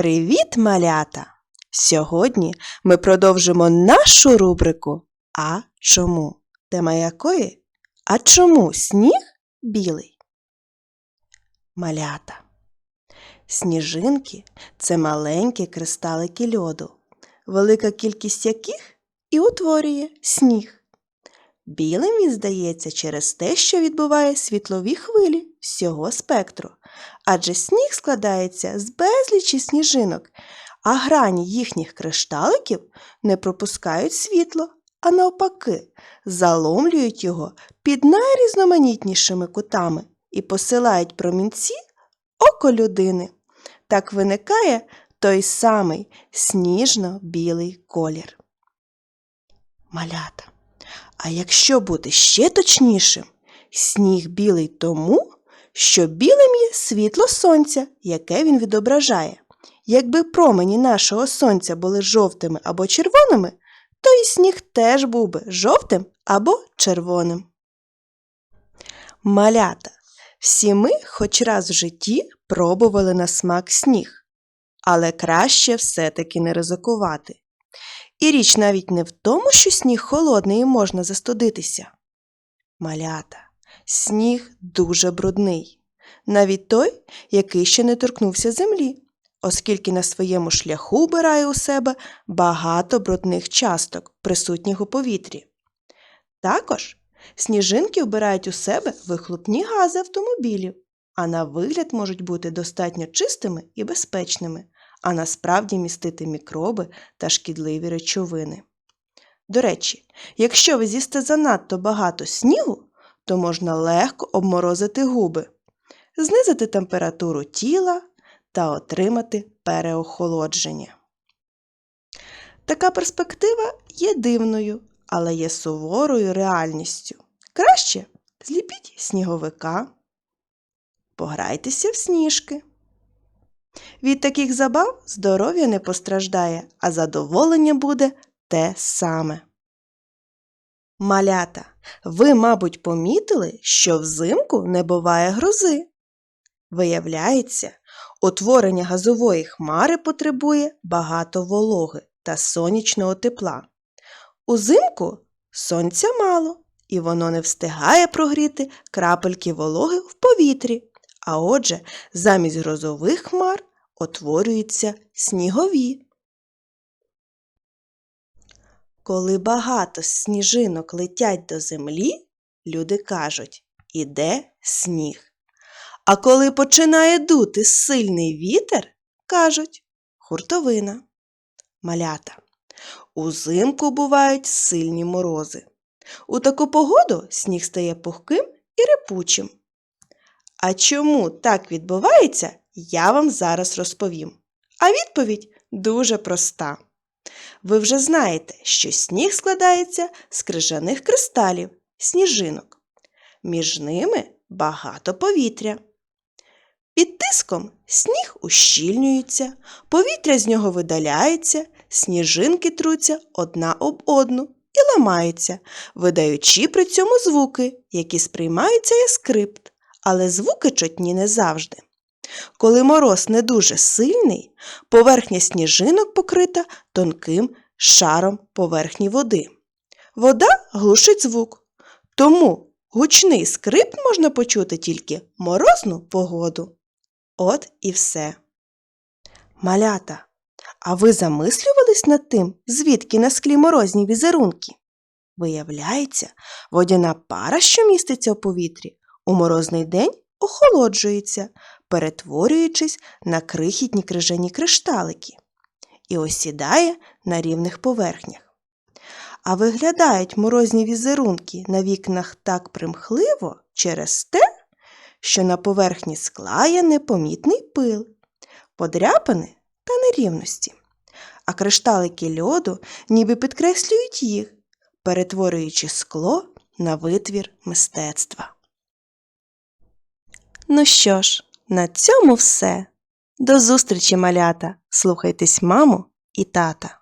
Привіт, малята! Сьогодні ми продовжимо нашу рубрику А чому? Тема якої? А чому сніг білий? Малята. Сніжинки це маленькі кристалики льоду, велика кількість яких і утворює сніг. Білим він здається через те, що відбуває світлові хвилі всього спектру, адже сніг складається з безлічі сніжинок, а грані їхніх кришталиків не пропускають світло, а навпаки, заломлюють його під найрізноманітнішими кутами і посилають промінці око людини. Так виникає той самий сніжно-білий колір. Малята. А якщо бути ще точнішим, сніг білий тому, що білим є світло сонця, яке він відображає. Якби промені нашого сонця були жовтими або червоними, то і сніг теж був би жовтим або червоним. Малята. Всі ми хоч раз в житті пробували на смак сніг, але краще все-таки не ризикувати. І річ навіть не в тому, що сніг холодний і можна застудитися. Малята, сніг дуже брудний, навіть той, який ще не торкнувся землі, оскільки на своєму шляху вбирає у себе багато брудних часток, присутніх у повітрі. Також сніжинки вбирають у себе вихлопні гази автомобілів, а на вигляд можуть бути достатньо чистими і безпечними, а насправді містити мікроби та шкідливі речовини. До речі, якщо ви з'їсте занадто багато снігу, то можна легко обморозити губи, знизити температуру тіла та отримати переохолодження. Така перспектива є дивною, але є суворою реальністю. Краще зліпіть сніговика, пограйтеся в сніжки. Від таких забав здоров'я не постраждає, а задоволення буде те саме. Малята, ви, мабуть, помітили, що взимку не буває грози. Виявляється, утворення газової хмари потребує багато вологи та сонячного тепла. Узимку сонця мало, і воно не встигає прогріти крапельки вологи в повітрі, а отже, замість грозових хмар утворюються снігові. Коли багато сніжинок летять до землі, люди кажуть іде сніг. А коли починає дути сильний вітер, кажуть хуртовина. Малята. Узимку бувають сильні морози. У таку погоду сніг стає пухким і репучим. А чому так відбувається, я вам зараз розповім. А відповідь дуже проста. Ви вже знаєте, що сніг складається з крижаних кристалів, сніжинок. Між ними багато повітря. Під тиском сніг ущільнюється, повітря з нього видаляється, сніжинки труться одна об одну і ламаються, видаючи при цьому звуки, які сприймаються як скрипт, але звуки чутні не завжди. Коли мороз не дуже сильний, поверхня сніжинок покрита тонким шаром поверхні води. Вода глушить звук, тому гучний скрип можна почути тільки морозну погоду. От і все. Малята, а ви замислювались над тим, звідки на склі морозні візерунки? Виявляється, водяна пара, що міститься у повітрі, у морозний день охолоджується, перетворюючись на крихітні крижані кришталики і осідає на рівних поверхнях. А виглядають морозні візерунки на вікнах так примхливо через те, що на поверхні скла є непомітний пил, подряпини та нерівності, а кришталики льоду ніби підкреслюють їх, перетворюючи скло на витвір мистецтва. Ну що ж, на цьому все. До зустрічі, малята! Слухайтесь маму і тата.